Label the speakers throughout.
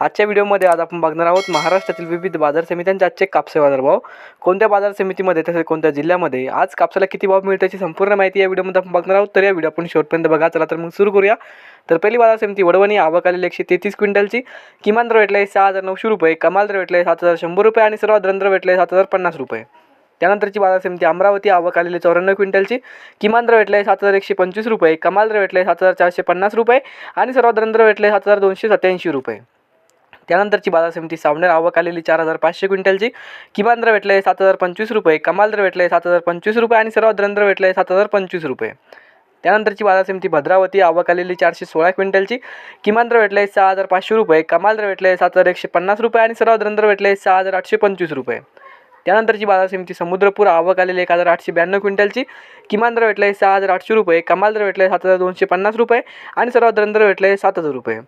Speaker 1: आजच्या व्हिडिओमध्ये आज आपण बघणार आहोत महाराष्ट्रातील विविध बाजार समित्यांचे आजचे कापसे बाजारभाव. कोणत्या बाजार समितीमध्ये तसेच कोणत्या जिल्ह्यामध्ये? आज कापसाला किती भाव मिळतो याची संपूर्ण माहिती या व्हिडिओमध्ये आपण बघणार आहोत. तर या व्हिडिओ आपण शेवटपर्यंत बघा. चला तर मग सुरू करूया. तर पहिली बाजार समिती वडवणी आवक आलेली एकशे तेहतीस क्विंटलची. किमान दर भेटले सहा हजार नऊशे रुपये. कमाल दर भेटले सात हजार शंभर रुपये आणि सर्वात दर भेटले सात हजार पन्नास रुपये. त्यानंतरची बाजार समिती अमरावती आवक आलेली चौऱ्याण्णव क्विंटलची. किमान दर भेटले सात हजार एकशे पंचवीस रुपये. कमाल दर भेटले सात हजार चारशे पन्नास रुपये आणि सर्वात दर भेटले सात हजार दोनशे सत्याऐंशी रुपये. त्यानंतरची बाजार समिती सावनेर आवक आलेली चार हजार पाचशे क्विंटलची. किमान दर भेटले सात हजार पंचवीस रुपये कमाल दर भेटले सात हजार पंचवीस रुपये आणि सर्वात दर भेटले सात हजार पंचवीस रुपये. त्यानंतरची बाजार समिती भद्रावती आवक आलेली चारशे सोळा क्विंटलची. किमान दर भेटले सहा हजार पाचशे रुपये कमाल दर भेटले सात हजार एकशे पन्नास रुपये आणि सर्वात दर भेटले सहा हजार आठशे पंचवीस रुपये. त्यानंतरची बाजार समिती समुद्रपूर आवक आलेली एक हजार आठशे ब्याण्णव क्विंटलची. किमान दर भेटले सहा हजार आठशे रुपये कमाल दर भेटले सात हजार दोनशे पन्नास रुपये आणि सर्वात दर भेटले सात हजार रुपये.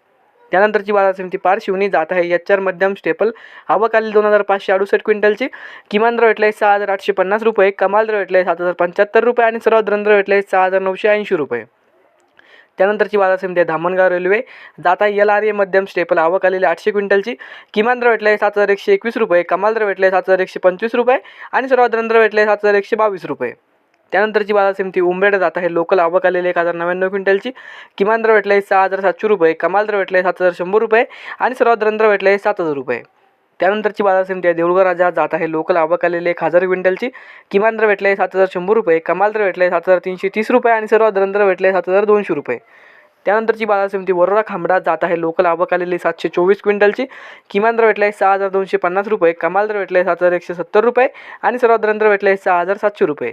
Speaker 1: त्यानंतरची बाजार समिती पार शिवनी जात आहे. एच आर मध्यम स्टेपल. आवक आली दोन हजार पाचशे अडुसष्ट क्विंटलची. किमान दर भेटले सहा हजार आठशे पन्नास रुपये. कमाल दर भेटले सात हजार पंच्याहत्तर रुपये आणि सर्वात दर भेटले सहा हजार नऊशे ऐंशी रुपये. त्यानंतरची बाजार समिती आहे धामणगाव रेल्वे. जाता एल आर ए मध्यम स्टेपल. आवक आलेली आठशे क्विंटलची. किमान दर भेटले सात हजार एकशे एकवीस रुपये. कमाल दर भेटले सात हजार एकशे पंचवीस रुपये आणि सर्वात दर भेटले सात हजार एकशे बावीस रुपये. त्यानंतरची बाजार समिती उंबरेड जात आहे. लोकल आवक आलेली एक हजार नव्याण्णव क्विंटलची. किमान दर भेटले सहा हजार सातशे रुपये. कमाल दर भेटले सात हजार शंभर रुपये. आणि सर्वात दर भेटले सात हजार रुपये. त्यानंतरची बाजार समिती आहे देऊळगाव राजा जात आहे. लोकल आवक आलेली एक हजार क्विंटलची. किमान दर आहे सात हजार शंभर रुपये. कमाल दर भेटले सात हजार तीनशे तीस रुपये. आणि सर्वात दर भेटले सात हजार दोनशे रुपये. त्यानंतरची बाजार समिती वरोरा खांबडा जात आहे. लोकल आवक आलेली सातशे चोवीस क्विंटलची. किमान दर आहे सहा हजार दोनशे पन्नास रुपये. कमाल दर भेटले सात हजार एकशे सत्तर रुपये. आणि सर्वात दर आहे सहा हजार सातशे रुपये.